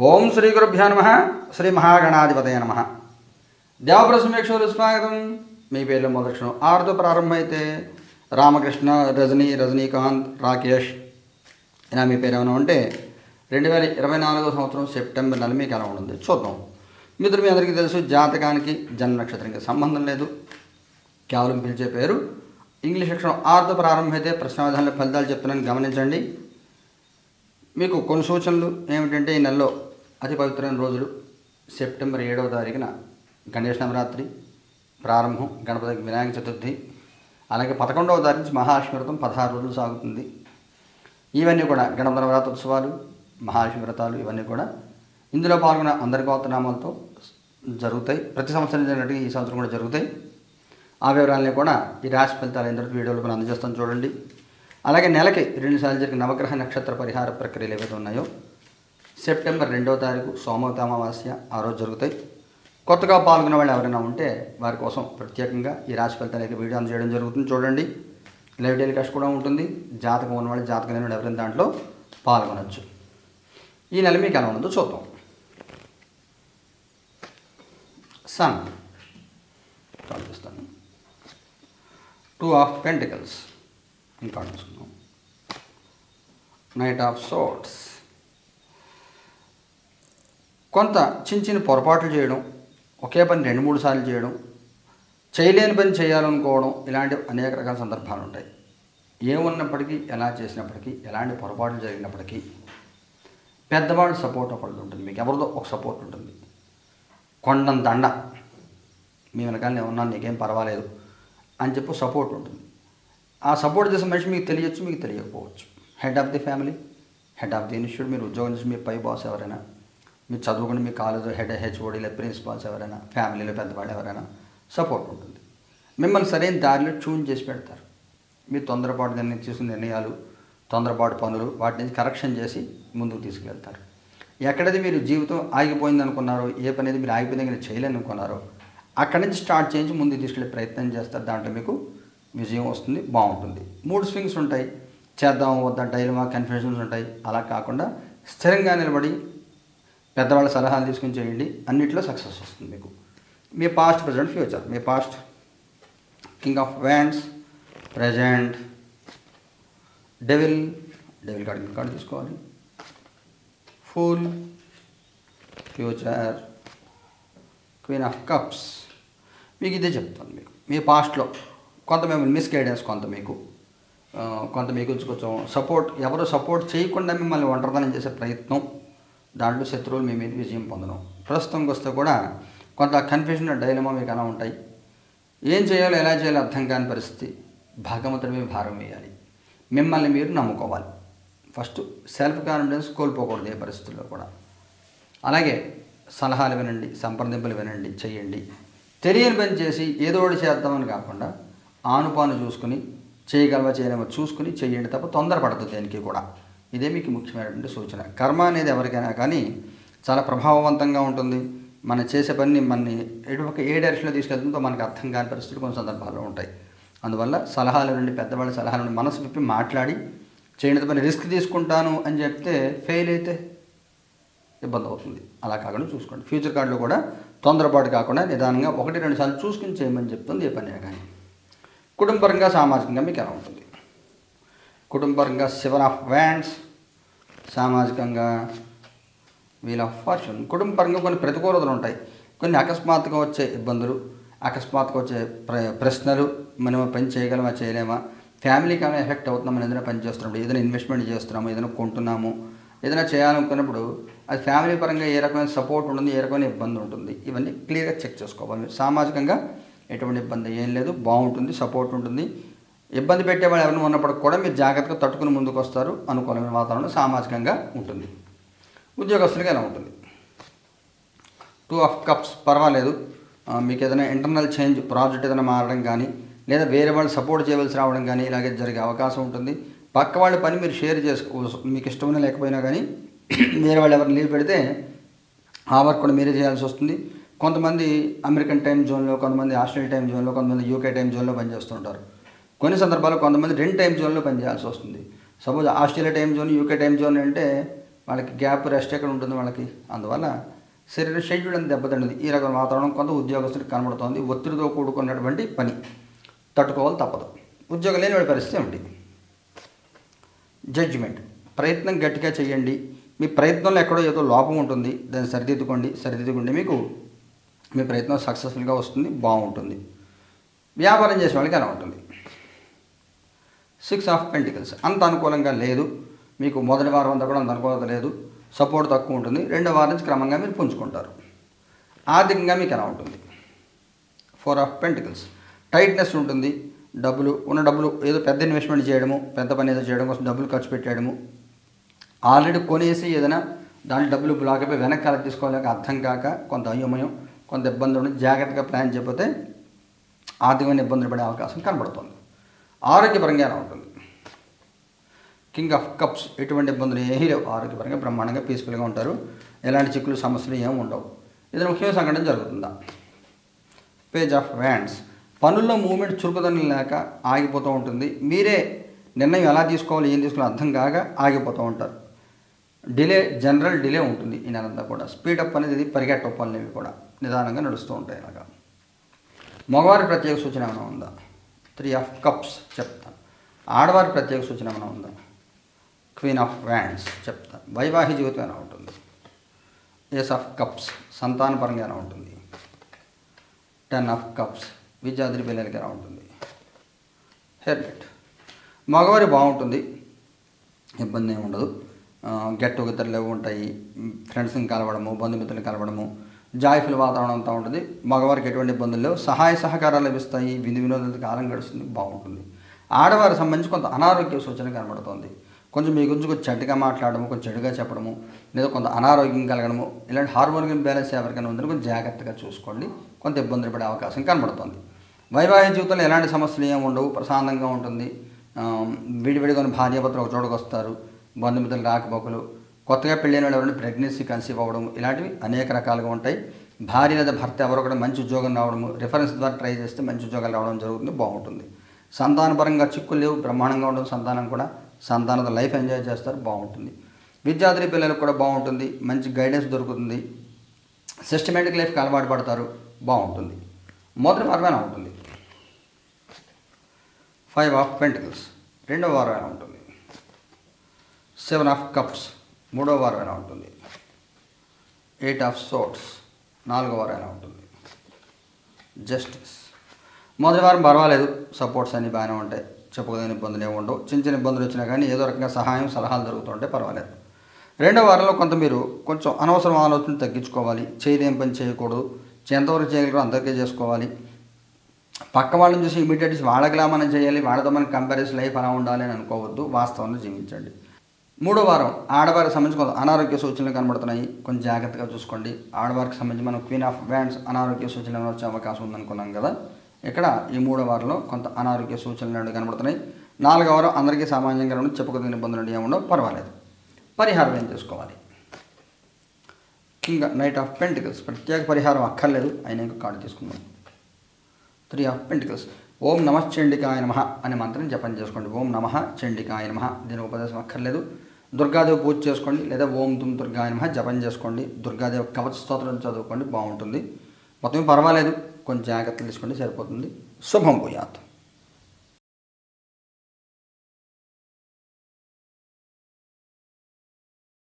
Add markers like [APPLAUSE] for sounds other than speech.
ఓం శ్రీ గురుభ్యో నమ శ్రీ మహాగణాధిపతయ నమ. దేవప్రసమేక్షలు స్వాగతం. మీ పేర్లు మొదక్షణం ఆరుతో ప్రారంభమైతే రామకృష్ణ రజనీ రజనీకాంత్ రాకేష్. ఇలా మీ పేరు ఏమైనా ఉంటే రెండు వేల ఇరవై నాలుగో సంవత్సరం సెప్టెంబర్ నెల మీకు ఎలా ఉంటుంది? చూద్దాం. మిత్రులు మీ అందరికీ తెలుసు జాతకానికి జన్మ నక్షత్రానికి సంబంధం లేదు. కేవలం పిలిచే పేరు. ఇంగ్లీష్ అక్షరం ఆరుతో ప్రారంభమైతే ప్రశ్నావధానాల ఫలితాలు చెప్తున్నాను గమనించండి. మీకు కొన్ని సూచనలు ఏమిటంటే ఈ నెలలో అతి పవిత్రమైన రోజులు. సెప్టెంబర్ ఏడవ తారీఖున గణేష్ నవరాత్రి ప్రారంభం గణపతి వినాయక చతుర్థి. అలాగే పదకొండవ తారీఖు నుంచి మహాశివవ్రతం పదహారు రోజులు సాగుతుంది. ఇవన్నీ కూడా గణపతి నవరాత్రి ఉత్సవాలు వ్రతాలు ఇవన్నీ కూడా ఇందులో పాల్గొన్న అందరి గోత్రనామాలతో జరుగుతాయి. ప్రతి సంవత్సరం జరిగినట్టుగా ఈ సంవత్సరం కూడా జరుగుతాయి. ఆ వివరాలని కూడా ఈ రాశి ఫలితాలు అందరూ వీడియోలో కూడా అందజేస్తాను చూడండి. అలాగే నెలకి రెండుసార్లు జరిగిన నవగ్రహ నక్షత్ర పరిహార ప్రక్రియలు ఏవైతే ఉన్నాయో సెప్టెంబర్ రెండవ తారీఖు సోమవతి అమావాస్య ఆ రోజు జరుగుతాయి. కొత్తగా పాల్గొన్న వాళ్ళు ఎవరైనా ఉంటే వారి కోసం ప్రత్యేకంగా ఈ రాశి ఫలితాలకి వీడియో అందజేయడం జరుగుతుంది. చూడండి. లైవ్ టెలికాస్ట్ కూడా ఉంటుంది. జాతకం ఉన్నవాళ్ళు జాతకం లేని వాళ్ళు ఎవరైనా దాంట్లో పాల్గొనవచ్చు ఈ నెల మీకు ఎలా ఉందో చూద్దాం. సన్ చూపిస్తాను టూ ఆఫ్ పెంటికల్స్ ఇంకా చూసుకుందాం నైట్ ఆఫ్ సోట్స్ కొంత చిన్న చిన్న పొరపాట్లు చేయడం ఒకే పని రెండు మూడు సార్లు చేయడం చేయలేని పని చేయాలనుకోవడం ఇలాంటి అనేక రకాల సందర్భాలు ఉంటాయి. ఏమున్నప్పటికీ ఎలా చేసినప్పటికీ ఎలాంటి పొరపాట్లు జరిగినప్పటికీ పెద్దవాళ్ళ సపోర్ట్ ఒకటి ఉంటుంది. మీకు ఎవరిదో ఒక సపోర్ట్ ఉంటుంది. కొండంత దండ. మీ వెనకాల నేను ఉన్నాను నీకేం పర్వాలేదు అని చెప్పి సపోర్ట్ ఉంటుంది. ఆ సపోర్ట్ చేసే మనిషి మీకు తెలియచ్చు మీకు తెలియకపోవచ్చు. Head of the family head of the institute మీరు ఉద్యోగం చేసి మీ పై బాస్ ఎవరైనా మీరు చదువుకుని మీ కాలేజ్ హెడ్ హెచ్ఓడి లేదా ప్రిన్సిపాల్స్ ఎవరైనా ఫ్యామిలీలో పెద్దవాళ్ళు ఎవరైనా సపోర్ట్ ఉంటుంది. మిమ్మల్ని సరైన దారిలో ట్యూన్ చేసి పెడతారు. మీ తొందరపాటు నిర్ణయం తీసుకున్న నిర్ణయాలు తొందరపాటు పనులు వాటి నుంచి కరెక్షన్ చేసి ముందుకు తీసుకెళ్తారు. ఎక్కడైతే మీరు జీవితం ఆగిపోయింది అనుకున్నారో ఏ పని అయితే మీరు ఆగిపోయింది మీరు చేయలేని అనుకున్నారో అక్కడి నుంచి స్టార్ట్ చేయించి ముందుకు తీసుకెళ్ళే ప్రయత్నం చేస్తారు. దాంట్లో మీకు విజయం వస్తుంది బాగుంటుంది. మూడు స్వింగ్స్ ఉంటాయి. చేద్దాం వద్ద డైలమా కన్ఫ్యూజన్స్ ఉంటాయి. అలా కాకుండా స్థిరంగా నిలబడి పెద్దవాళ్ళ సలహాలు తీసుకుని చేయండి. అన్నిట్లో సక్సెస్ వస్తుంది మీకు. మీ past present future me past king of wands present devil devil card card తీసుకోవాలి. Full future queen of cups మీకు ఇదే చెప్తాను మీకు. మీ పాస్ట్లో కొంత మిమ్మల్ని మిస్గైడెన్స్ కొంత మీకు కొంత మీకు కొంచెం సపోర్ట్ ఎవరు సపోర్ట్ చేయకుండా మిమ్మల్ని ఒంటరితనం చేసే ప్రయత్నం దాంట్లో శత్రువులు మీ మీద విజయం పొందడం. ప్రస్తుతంకి వస్తే కూడా కొంత కన్ఫ్యూజన్ డైలమా మీకు అలా ఉంటాయి. ఏం చేయాలో ఎలా చేయాలో అర్థం కాని పరిస్థితి. భగవంతుడి మీద భారం వేయాలి. మిమ్మల్ని మీరు నమ్ముకోవాలి. ఫస్ట్ సెల్ఫ్ కాన్ఫిడెన్స్ కోల్పోకూడదు ఏ పరిస్థితుల్లో కూడా. అలాగే సలహాలు వినండి సంప్రదింపులు వినండి చేయండి. తెలియని పని చేసి ఏదో ఒకటి చేద్దామని కాకుండా ఆనుపాను చూసుకుని చేయగలవా చేయలేమో చూసుకుని చెయ్యండి తప్ప తొందరపడదు దేనికి కూడా. ఇదే మీకు ముఖ్యమైనటువంటి సూచన. కర్మ అనేది ఎవరికైనా కానీ చాలా ప్రభావవంతంగా ఉంటుంది. మనం చేసే పని మనని ఒక ఏ డైరెక్షన్లో తీసుకెళ్తుందో మనకు అర్థం కాని పరిస్థితులు కొన్ని సందర్భాల్లో ఉంటాయి. అందువల్ల సలహాల నుండి పెద్దవాళ్ళ సలహాల నుండి మనసు విప్పి మాట్లాడి చేయని పని రిస్క్ తీసుకుంటాను అని చెప్తే ఫెయిల్ అయితే ఇబ్బంది అవుతుంది. అలా కాకుండా చూసుకోండి. ఫ్యూచర్ కార్డులో కూడా తొందరపాటు కాకుండా నిదానంగా ఒకటి రెండు సార్లు చూసుకుని చేయమని చెప్తుంది ఏ పని కానీ. కుటుంబపరంగా సామాజికంగా మీకు ఎలా ఉంటుంది? కుటుంబపరంగా సెవెన్ ఆఫ్ వ్యాండ్స్ సామాజికంగా వీల్ ఆఫ్ ఫార్చ్యూన్ కుటుంబపరంగా కొన్ని ప్రతికూలతలు ఉంటాయి. కొన్ని అకస్మాత్తుగా వచ్చే ఇబ్బందులు అకస్మాత్తుగా వచ్చే ప్ర ప్రశ్నలు మనం పని చేయగలమా చేయలేమా? ఫ్యామిలీకి ఏమైనా ఎఫెక్ట్ అవుతున్నాం మనం ఏదైనా పని చేస్తున్నప్పుడు ఏదైనా ఇన్వెస్ట్మెంట్ చేస్తున్నాము ఏదైనా కొంటున్నాము ఏదైనా చేయాలనుకున్నప్పుడు అది ఫ్యామిలీ పరంగా ఏ రకమైన సపోర్ట్ ఉంటుంది ఏ రకమైన ఇబ్బంది ఉంటుంది? ఇవన్నీ క్లియర్గా చెక్ చేసుకోవాలి. సామాజికంగా ఎటువంటి ఇబ్బంది ఏం లేదు బాగుంటుంది సపోర్ట్ ఉంటుంది. ఇబ్బంది పెట్టే వాళ్ళు ఎవరైనా ఉన్నప్పటికి కూడా మీరు జాగ్రత్తగా తట్టుకుని ముందుకు వస్తారు అనుకూలమైన వాతావరణం సామాజికంగా ఉంటుంది. ఉద్యోగస్తులకి ఎలా ఉంటుంది? టూ ఆఫ్ కప్స్ పర్వాలేదు. మీకు ఏదైనా ఇంటర్నల్ చేంజ్ ప్రాజెక్ట్ ఏదైనా మారడం కానీ లేదా వేరే వాళ్ళు సపోర్ట్ చేయవలసి రావడం కానీ ఇలాగే జరిగే అవకాశం ఉంటుంది. పక్క వాళ్ళ పని మీరు షేర్ చేసుకో మీకు ఇష్టమైన లేకపోయినా కానీ [CLEARS THROAT] వేరే వాళ్ళు ఎవరు లీవ్ పెడితే ఆ వర్క్ కూడా మీరే చేయాల్సి వస్తుంది. కొంతమంది అమెరికన్ టైం జోన్లో కొంతమంది ఆస్ట్రేలియా టైం జోన్లో కొంతమంది యూకే టైం జోన్లో పనిచేస్తుంటారు. కొన్ని సందర్భాల్లో కొంతమంది రెండు టైం జోన్లో పనిచేయాల్సి వస్తుంది. Suppose Australia time zone UK time zone అంటే వాళ్ళకి గ్యాప్ రెస్ట్ ఎక్కడ ఉంటుంది వాళ్ళకి? అందువల్ల శరీర షెడ్యూల్ అని దెబ్బతింటుంది ఈ రకం వాతావరణం కొంత ఉద్యోగస్తుడికి కనబడుతోంది. ఒత్తిడితో కూడుకున్నటువంటి పని. తట్టుకోవాలి తప్పదు. ఉద్యోగం లేని వాడి పరిస్థితి ఏమిటి జడ్జిమెంట్ ప్రయత్నం గట్టిగా చేయండి. మీ ప్రయత్నంలో ఎక్కడో ఏదో లోపం ఉంటుంది. దాన్ని సరిదిద్దుకోండి. సరిదిద్దుకుంటే మీకు మీ ప్రయత్నం సక్సెస్ఫుల్గా వస్తుంది. బాగుంటుంది. వ్యాపారం చేసే వాళ్ళకి ఎలా ఉంటుంది. Six of pentacles. అంత అనుకూలంగా లేదు. మీకు మొదటి వారం అంతా కూడా అంత అనుకూలత లేదు. సపోర్ట్ తక్కువ ఉంటుంది. రెండో వారం నుంచి క్రమంగా మీరు పుంజుకుంటారు. ఆర్థికంగా మీకు ఎలా ఉంటుంది? Four of pentacles. టైట్నెస్ ఉంటుంది. డబ్బులు ఉన్న డబ్బులు ఏదో పెద్ద ఇన్వెస్ట్మెంట్ చేయడము పెద్ద పని ఏదో చేయడం కోసం డబ్బులు ఖర్చు పెట్టేయడము. ఆల్రెడీ కొనేసి ఏదైనా దాని డబ్బులు బ్లాక్ అయిపోయి వెనక్కి కలెక్ట్ తీసుకోలేక అర్థం కాక కొంత అయోమయం కొంత ఇబ్బంది ఉండి జాగ్రత్తగా ప్లాన్ చేయకపోతే ఆర్థికమైన ఇబ్బందులు పడే అవకాశం కనబడుతుంది. ఆరోగ్యపరంగా ఎలా ఉంటుంది? కింగ్ ఆఫ్ కప్స్ ఎటువంటి ఇబ్బందులు ఏమీ లేవు. ఆరోగ్యపరంగా బ్రహ్మాండంగా పీస్ఫుల్గా ఉంటారు. ఎలాంటి చిక్కులు సమస్యలు ఏమి ఉండవు. ఇది ముఖ్యమైన సంఘటన జరుగుతుందా? పేజ్ ఆఫ్ వ్యాండ్స్ పనుల్లో మూమెంట్ చురుకుదనం లేక ఆగిపోతూ ఉంటుంది. మీరే నిర్ణయం ఎలా తీసుకోవాలి ఏం తీసుకోవాలి అర్థం కాక ఆగిపోతూ ఉంటారు. డిలే జనరల్ డిలే ఉంటుంది ఈ నెలంతా కూడా. స్పీడప్ అనేది ఇది కూడా. నిదానంగా నడుస్తూ ఉంటాయి అలాగా మగవారి ప్రత్యేక సూచన ఏమైనా ఉందా? త్రీ ఆఫ్ కప్స్ చెప్తాను ఆడవారి ప్రత్యేక సూచన ఏమైనా ఉందా? క్వీన్ ఆఫ్ వ్యాండ్స్ చెప్తాను వైవాహిక జీవితం ఎలా ఉంటుంది? ఏస్ ఆఫ్ కప్స్ సంతానపరంగా ఎలా ఉంటుంది? టెన్ ఆఫ్ కప్స్ విద్యార్థి పిల్లలకి ఎలా ఉంటుంది? హెర్మెట్ మగవారి బాగుంటుంది ఇబ్బంది ఏమి ఉండదు. గెట్ టుగెదర్లు ఉంటాయి. ఫ్రెండ్స్ని కలవడము బంధుమిత్రులు కలవడము జాయ్ఫుల్ వాతావరణం అంతా ఉంటుంది. మగవారికి ఎటువంటి ఇబ్బందులు లేవు. సహాయ సహకారాలు లభిస్తాయి. విధి వినోదాలతో కాలం గడుస్తుంది. బాగుంటుంది. ఆడవారికి సంబంధించి కొంత అనారోగ్య సూచన కనబడుతుంది. కొంచెం మీ గురించి కొంచెం చెడ్డగా మాట్లాడము కొంచెం చెడుగా చెప్పడము లేదా కొంత అనారోగ్యం కలగడము ఇలాంటి హార్మోన్ బ్యాలెన్స్ ఎవరికైనా ఉందని కొంచెం జాగ్రత్తగా చూసుకోండి. కొంత ఇబ్బందులు పడే అవకాశం కనబడుతుంది. వైవాహిక జీవితంలో ఎలాంటి సమస్యలు ఏమి ఉండవు. ప్రశాంతంగా ఉంటుంది. విడివిడిగా ఉన్న భార్యాభర్తలు ఒక చోటుకు వస్తారు బంధుమిత్రులు రాకపోకలు కొత్తగా పెళ్ళైన వాళ్ళు ఎవరైనా ప్రెగ్నెన్సీ కన్సీవ్ అవ్వడం ఇలాంటివి అనేక రకాలుగా ఉంటాయి. భార్య లేదా భర్త ఎవరో కూడా మంచి ఉద్యోగం రావడము రిఫరెన్స్ ద్వారా ట్రై చేస్తే మంచి ఉద్యోగాలు రావడం జరుగుతుంది బాగుంటుంది. సంతానపరంగా చిక్కులు లేవు బ్రహ్మాండంగా ఉండడం సంతానం కూడా సంతానంతో లైఫ్ ఎంజాయ్ చేస్తారు బాగుంటుంది. విద్యార్థి పిల్లలకు కూడా బాగుంటుంది మంచి గైడెన్స్ దొరుకుతుంది. సిస్టమేటిక్ లైఫ్కి అలవాటు పడతారు బాగుంటుంది. మొదటి వారం ఉంటుంది. ఫైవ్ ఆఫ్ పెంటికల్స్ రెండవ వారం ఉంటుంది. సెవెన్ ఆఫ్ కప్స్ మూడో వారం ఎలా ఉంటుంది. ఎయిట్ ఆఫ్ సోట్స్ నాలుగో వారం ఎలా ఉంటుంది. జస్టిస్ మొదటి వారం పర్వాలేదు సపోర్ట్స్ అన్నీ బాగానే ఉంటాయి. చెప్పుకోదగిన ఇబ్బందులు ఏమి ఉండవు. చిన్న చిన్న ఇబ్బందులు వచ్చినా కానీ ఏదో రకంగా సహాయం సలహాలు జరుగుతుంటే పర్వాలేదు. రెండో వారంలో కొంత మీరు కొంచెం అనవసరం ఆలోచన తగ్గించుకోవాలి. చేయలేం పని చేయకూడదు. ఎంతవరకు చేయగలరో అందరికీ చేసుకోవాలి. పక్క వాళ్ళని చూసి ఇమీడియట్గా వాళ్ళకిలా మనం చేయాలి. వాళ్ళతో మనం కంపారిజన్ లైఫ్ అలా ఉండాలి అని అనుకోవద్దు. వాస్తవంలో జీవించండి. మూడో వారం ఆడవారికి సంబంధించి కొంత అనారోగ్య సూచనలు కనబడుతున్నాయి. కొంచెం జాగ్రత్తగా చూసుకోండి. ఆడవారికి సంబంధించి మనం క్వీన్ ఆఫ్ వ్యాండ్స్ అనారోగ్య సూచనలు వచ్చే అవకాశం ఉందనుకున్నాం కదా. ఇక్కడ ఈ మూడో వారంలో కొంత అనారోగ్య సూచనలు కనబడుతున్నాయి. నాలుగో వారం అందరికీ సామాన్యంగా ఉండి చెప్పుకోదగిన ఇబ్బందులు ఏముండవు పర్వాలేదు. పరిహారం ఏం చేసుకోవాలి? కింగ్ నైట్ ఆఫ్ పెంటికల్స్ ప్రత్యేక పరిహారం అక్కర్లేదు. అయినా ఇంకా కార్డు తీసుకుందాం. త్రీ ఆఫ్ పెంటికల్స్ ఓం నమ చండికాయ నమ అనే మంత్రం జపం చేసుకోండి. ఓం నమ చండికాయ నమ. దీని ఉపదేశం అక్కర్లేదు. దుర్గాదేవి పూజ చేసుకోండి లేదా ఓం తుమ్ దుర్గా నమ జపం చేసుకోండి దుర్గాదేవి కవచ స్తోత్రం చదువుకోండి బాగుంటుంది. మొత్తం పర్వాలేదు కొంచెం జాగ్రత్తలు తీసుకోండి సరిపోతుంది. శుభం భూయాత్.